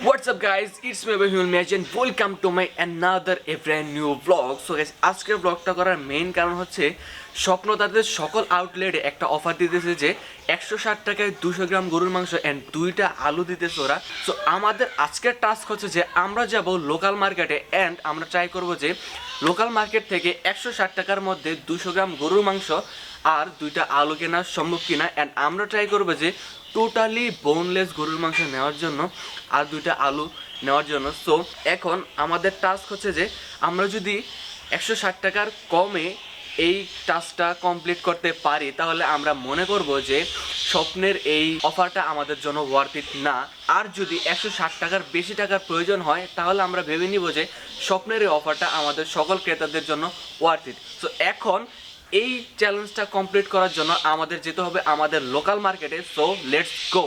What's up guys? It's me Bahul Maj and welcome to my another a brand new vlog. So guys, আজকের ব্লগটা করার main কারণ হচ্ছে স্বপ্ন তাদের সকল আউটলেটে একটা অফার দিতেছে যে একশো ষাট টাকায় দুশো গ্রাম গরুর মাংস অ্যান্ড দুইটা আলু দিতেছে ওরা সো আমাদের আজকের টাস্ক হচ্ছে যে আমরা যাব লোকাল মার্কেটে অ্যান্ড আমরা ট্রাই করব যে লোকাল মার্কেট থেকে একশো ষাট টাকার মধ্যে দুশো গ্রাম গরুর মাংস আর দুইটা আলু কেনা সম্ভব কিনা অ্যান্ড আমরা ট্রাই করব যে টোটালি বোনলেস গরুর মাংস নেওয়ার জন্য আর দুইটা আলু নেওয়ার জন্য। সো এখন আমাদের টাস্ক হচ্ছে যে আমরা যদি একশো ষাট টাকার কমে এই টাস্কটা কমপ্লিট করতে পারি, তাহলে আমরা মনে করব যে স্বপ্নের এই অফারটা আমাদের জন্য ওয়ার্থ ইট না। আর যদি একশো ষাট টাকার বেশি টাকার প্রয়োজন হয়, তাহলে আমরা ভেবে নিব যে স্বপ্নের এই অফারটা আমাদের সকল ক্রেতাদের জন্য ওয়ার্থ ইট সো এখন এই চ্যালেঞ্জটা কমপ্লিট করার জন্য আমাদের যেতে হবে আমাদের লোকাল মার্কেটে সো লেটস গো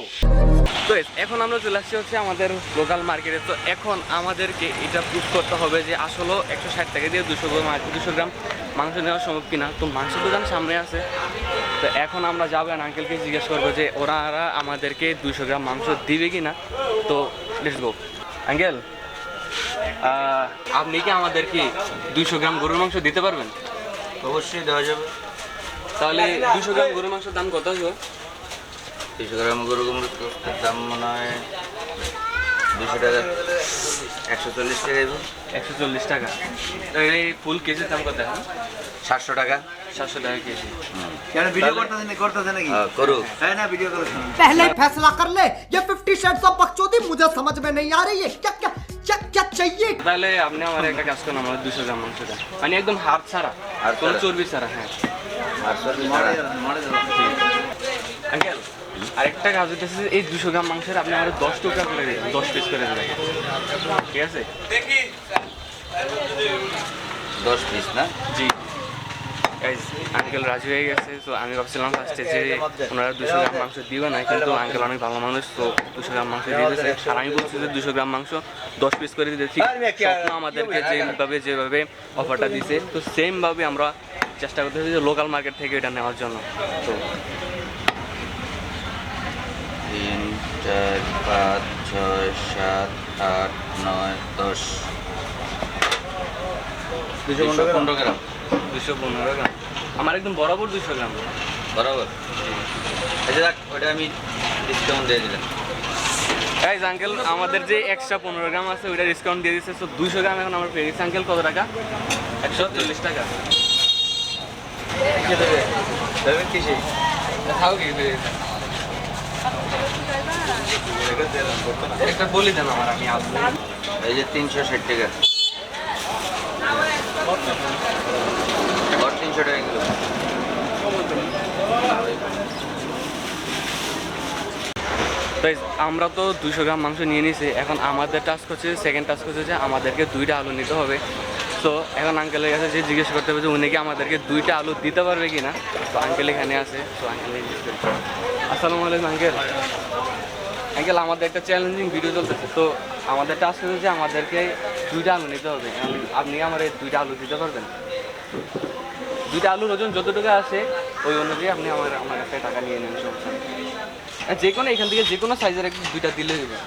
তো এখন আমরা চলে আসছি হচ্ছে আমাদের লোকাল মার্কেটে তো এখন আমাদেরকে এটা প্রুভ করতে হবে যে আসলে একশো ষাট টাকা দিয়ে দুশো গ্রাম দুশো গ্রাম মাংস নেওয়া সম্ভব কিনা। তো মাংস দোকান সামনে আছে। তো এখন আমরা যাব আর আঙ্কেলকে জিজ্ঞেস করব যে ওনারা আমাদেরকে দুশো গ্রাম মাংস দিবে কি না তো লেটস গো আঙ্কেল আপনি কি আমাদেরকে দুশো গ্রাম গরুর মাংস দিতে পারবেন? অবশ্যই দেওয়া যাবে তাহলে দুশো গ্রাম গরুর মাংসের দাম কত হবে তিনশো গ্রাম গরু গোস্তের দাম মনে হয় দুশো টাকা একশো চল্লিশ টাকা দেবো একশো চল্লিশ টাকা তো এই ফুল কেজির দাম কত এখন সাতশো টাকা সাতশো টাকা কেজি यार वीडियो पहले- करता था नहीं करता था ना হ্যাঁ, করুক है ना वीडियो करो पहले ही फैसला कर ले ये फिफ्टी शेड्स ऑफ बकचोदी मुझे समझ में नहीं आ रही है क्या क्या क्या क्या चाहिए তাহলে আপনি আমার একটা কাজ করুন আমার দুশো গ্রাম মাংস দেন মানে একদম হাত ছাড়া আর হাড় কোনো ছাড়া? চর্বি ছাড়া হ্যাঁ আর চল্লিশ টাকা मारे दो আঙ্কেল আরেকটা কাজ হইতেছে যে এই দুশো গ্রাম মাংসের আপনি আমার দশ টাকা করে দেবেন দশ পিস করে দেবেন ঠিক আছে দশ পিস না জি গাইজ আঙ্কেল রাজি হয়ে গেছে তো আমি ভাবছিলাম ফার্স্টে যে ওনারা দুশো গ্রাম মাংস দিবে না কিন্তু আঙ্কেল অনেক ভালো মানুষ তো দুশো গ্রাম মাংস দিয়ে দিয়েছে। আর আমি বলছি যে দুশো গ্রাম মাংস দশ পিস করে দিতে ঠিক স্বপ্ন আমাদেরকে যেভাবে যেভাবে অফারটা দিছে তো সেমভাবে আমরা চেষ্টা করতেছি যে লোকাল মার্কেট থেকে এটা নেওয়ার জন্য। তো তিন চার পাঁচ ছয় সাত আট নয় দশ। দুশো পনেরো গ্রাম। দুশো পনেরো গ্রাম। আমার একদম বরাবর দুশো গ্রাম। বরাবর? আচ্ছা দেখ ওটা আমি ডিসকাউন্ট দিয়ে দিলাম। গাইজ আঙ্কেল আমাদের যে এক্সট্রা পনেরো গ্রাম আছে ওইটা ডিসকাউন্ট দিয়ে দিচ্ছে তো দুশো গ্রাম এখন আমার পেয়ে গেছে আঙ্কেল কত টাকা? একশো চল্লিশ টাকা। একটা বলি দেন আমার আমি আসব। এই যে তিনশো ষাট টাকা। তিনশো আমরা তো দুশো গ্রাম মাংস নিয়ে নিছি। এখন আমাদের টাস্ক হচ্ছে সেকেন্ড টাস্ক হচ্ছে যে আমাদেরকে দুইটা আলু নিতে হবে। তো এখন আঙ্কেলের কাছে যে জিজ্ঞেস করতে হবে যে উনি কি আমাদেরকে দুইটা আলু দিতে পারবে কি না তো আঙ্কেল এখানে আছে। তো আঙ্কেল আসসালামু আলাইকুম আঙ্কেল আঙ্কেল আমাদের একটা চ্যালেঞ্জিং ভিডিও চলতেছে। তো আমাদের টাস্ক হচ্ছে যে আমাদেরকে দুইটা আলু নিতে হবে। আপনি আমার এই দুইটা আলু দিতে পারবেন? দুইটা আলুর ওজন যতটুকু আছে ওই অনুযায়ী আপনি আমার আমার একটা টাকা নিয়ে নেন সমস্যা নেই। যে কোনো এখান থেকে যে কোনো সাইজের একটু দুইটা দিলে দেবে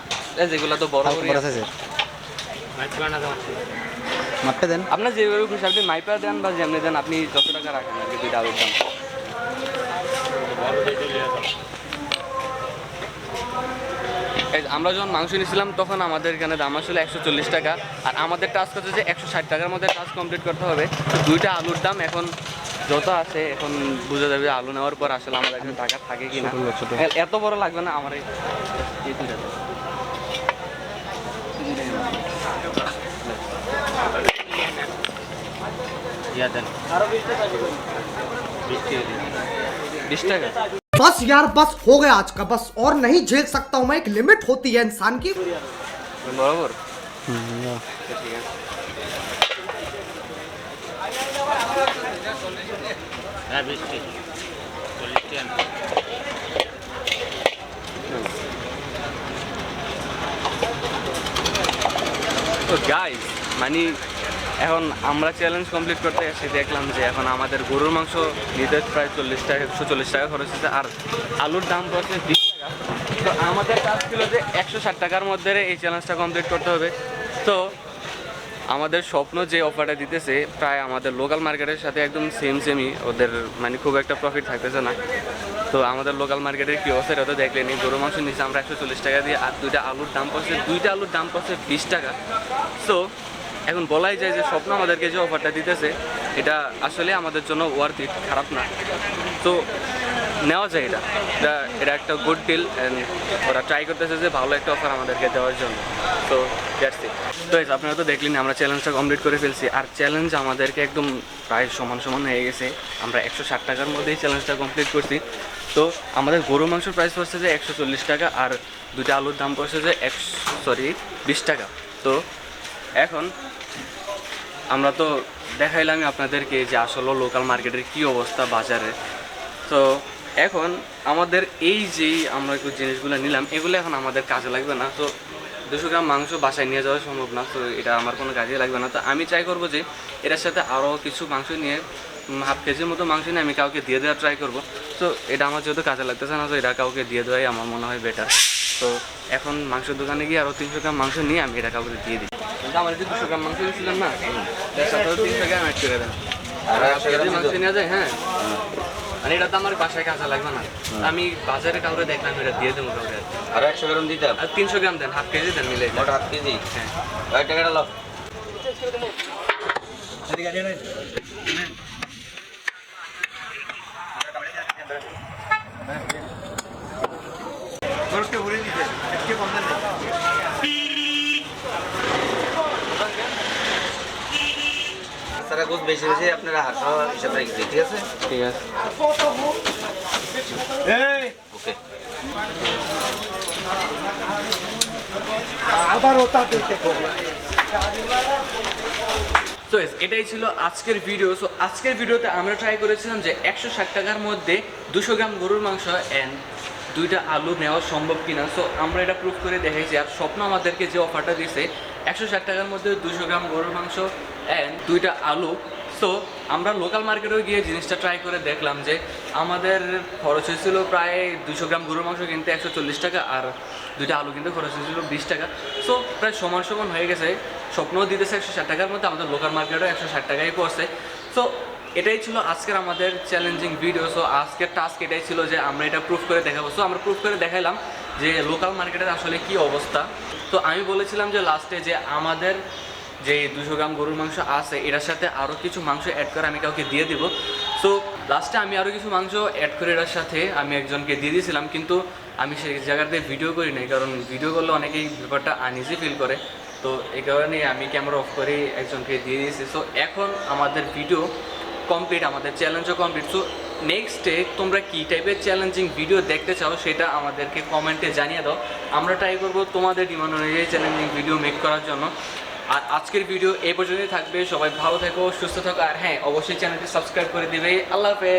যেগুলো তো বড় বড় মাপে দেন। আপনার যেভাবে খুশি আপনি মাইপা দেন বা যেমনি দেন আপনি যত টাকা রাখেন আর কি দুইটা আলুর দাম। আমরা যখন মাংস নিয়েছিলাম তখন আমাদের এখানে দাম আসলে একশো চল্লিশ টাকা। আর আমাদের টাস্ক হচ্ছে যে একশো ষাট টাকার মধ্যে টাস্ক কমপ্লিট করতে হবে। দুইটা আলুর দাম এখন যত আছে এখন বুঝে যাবে যে আলু নেওয়ার পর আসলে আমাদের এখানে টাকা থাকে কি না এত বড় লাগবে না আমার এই এই দুইটা দেন। ইয়া দেন বিশ টাকা बस यार बस हो गया आज का बस और नहीं झेल सकता हूँ मैं एक लिमिट होती है इंसान की আছে তো মানে এখন আমরা চ্যালেঞ্জ কমপ্লিট করতে এসে দেখলাম যে এখন আমাদের গরুর মাংস নিতে প্রায় চল্লিশ টাকা, একশো চল্লিশ টাকা খরচ হচ্ছে আর আলুর দাম পড়ছে বিশ টাকা। তো আমাদের কাজ ছিল যে একশো ষাট টাকার মধ্যে এই চ্যালেঞ্জটা কমপ্লিট করতে হবে। তো আমাদের স্বপ্ন যে অফারটা দিতেছে, প্রায় আমাদের লোকাল মার্কেটের সাথে একদম সেম সেমই ওদের মানে খুব একটা প্রফিট থাকতেছে না। তো আমাদের লোকাল মার্কেটের কি অবস্থা এটা তো দেখলেনি গরু মাংস নিচে আমরা একশো চল্লিশ টাকা দিয়ে আর দুইটা আলুর দাম পড়ছে, দুইটা আলুর দাম পড়ছে বিশ টাকা। সো এখন বলাই যায় যে স্বপ্ন আমাদেরকে যে অফারটা দিতেছে, এটা আসলে আমাদের জন্য ওয়ার্থ ইট খারাপ না। তো নেওয়া যায় এটা। এটা এটা একটা গুড ডিল অ্যান্ড ওরা ট্রাই করতেছে যে ভালো একটা অফার আমাদেরকে দেওয়ার জন্য। তো দ্যাটস তো এই আপনারা তো দেখলেন আমরা চ্যালেঞ্জটা কমপ্লিট করে ফেলছি। আর চ্যালেঞ্জ আমাদেরকে একদম প্রায় সমান সমান হয়ে গেছে। আমরা একশো ষাট টাকার মধ্যেই চ্যালেঞ্জটা কমপ্লিট করছি। তো আমাদের গরু মাংসের প্রাইস পড়ছে যে একশো চল্লিশ টাকা আর দুটা আলুর দাম পড়ছে যে একশো সরি বিশ টাকা। তো এখন আমরা তো দেখাইলাম আপনাদেরকে যে আসলে লোকাল মার্কেটের কি অবস্থা, বাজারে। তো এখন আমাদের এই যে আমরা একটু জিনিসগুলো নিলাম, এগুলো এখন আমাদের কাজে লাগবে না। তো দুশো গ্রাম মাংস বাসায় নিয়ে যাওয়া সম্ভব না, তো এটা আমার কোনো কাজে লাগবে না। তো আমি ট্রাই করব যে এটার সাথে আরও কিছু মাংস নিয়ে হাফ কেজির মতো মাংস নিয়ে আমি কাউকে দিয়ে দেওয়ার ট্রাই করব। তো এটা আমার যেহেতু কাজে লাগতেছে না, তো এটা কাউকে দিয়ে দেওয়াই আমার মনে হয় বেটার তো এখন মাংসের দোকানে গিয়ে আরও তিনশো গ্রাম মাংস নিয়ে আমি এটা কাউকে দিয়ে দিই। কিন্তু আমার যে দুশো গ্রাম মাংস দিয়েছিলাম না তার সাথেও তিনশো গ্রাম অ্যাড করে দেন। মাংস? নেওয়া যায় হ্যাঁ। মানে এটা তো আমার বাসায় কাজে লাগবে না। আমি বাজারে কাউকে দেখলাম এটা দিয়ে দেবো কাউকে আরও একশো গ্রাম দিতাম আর তিনশো গ্রাম দেন হাফ কেজি দেন মিলে। মোট হাফ কেজি? হ্যাঁ। কয় টাকাটা লাভ খরচকে ভরে দিতে। আজকে কম দেন। নেই সারা গোছ বেশি বেশি আপনারা হাসা হিসাব ঠিক আছে? ঠিক আছে। ওকে। আবার ওটা দিতে তো এটাই ছিল আজকের ভিডিও সো আজকের ভিডিওতে আমরা ট্রাই করেছিলাম যে একশো ষাট টাকার মধ্যে দুশো গ্রাম গরুর মাংস অ্যান্ড দুইটা আলু নেওয়া সম্ভব কিনা। সো আমরা এটা প্রুভ করে দেখাইছি আর স্বপ্ন আমাদেরকে যে অফারটা দিয়েছে একশো ষাট টাকার মধ্যে দুশো গ্রাম গরুর মাংস অ্যান্ড দুইটা আলু। সো আমরা লোকাল মার্কেটেও গিয়ে জিনিসটা ট্রাই করে দেখলাম যে আমাদের খরচ হয়েছিল প্রায় দুশো গ্রাম গরুর মাংস কিনতে একশো চল্লিশ টাকা আর দুইটা আলু কিনতে খরচ হয়েছিল বিশ টাকা। সো প্রায় সমান সমান হয়ে গেছে। স্বপ্নও দিতেছে একশো ষাট টাকার মধ্যে, আমাদের লোকাল মার্কেটও একশো ষাট টাকাই পড়ছে। সো এটাই ছিল আজকের আমাদের চ্যালেঞ্জিং ভিডিও সো আজকের টাস্ক এটাই ছিল যে আমরা এটা প্রুফ করে দেখাবো। সো আমরা প্রুফ করে দেখাইলাম যে লোকাল মার্কেটের আসলে কি অবস্থা। তো আমি বলেছিলাম যে লাস্টে যে আমাদের যে দুশো গ্রাম গরুর মাংস আছে, এটার সাথে আরও কিছু মাংস অ্যাড করে আমি কাউকে দিয়ে দিব। সো লাস্টে আমি আরও কিছু মাংস অ্যাড করে এটার সাথে আমি একজনকে দিয়ে দিয়েছিলাম, কিন্তু আমি সেই জায়গাতে ভিডিও করি নাই, কারণ ভিডিও করলে অনেকেই ব্যাপারটা আনইজি ফিল করে। তো এই কারণে আমি ক্যামেরা অফ করে একজনকে দিয়ে দিয়েছি। সো এখন আমাদের ভিডিও কমপ্লিট আমাদের চ্যালেঞ্জও কমপ্লিট সো নেক্সট ডে তোমরা কী টাইপের চ্যালেঞ্জিং ভিডিও দেখতে চাও সেটা আমাদেরকে কমেন্টে জানিয়ে দাও। আমরা ট্রাই করব তোমাদের ডিমান্ড অনুযায়ী চ্যালেঞ্জিং ভিডিও মেক করার জন্য। আর আজকের ভিডিও এ পর্যন্তই থাকবে। সবাই ভালো থেকো, সুস্থ থাকো। আর হ্যাঁ অবশ্যই চ্যানেলটি সাবস্ক্রাইব করে দিবে। আল্লাহ হাফেজ।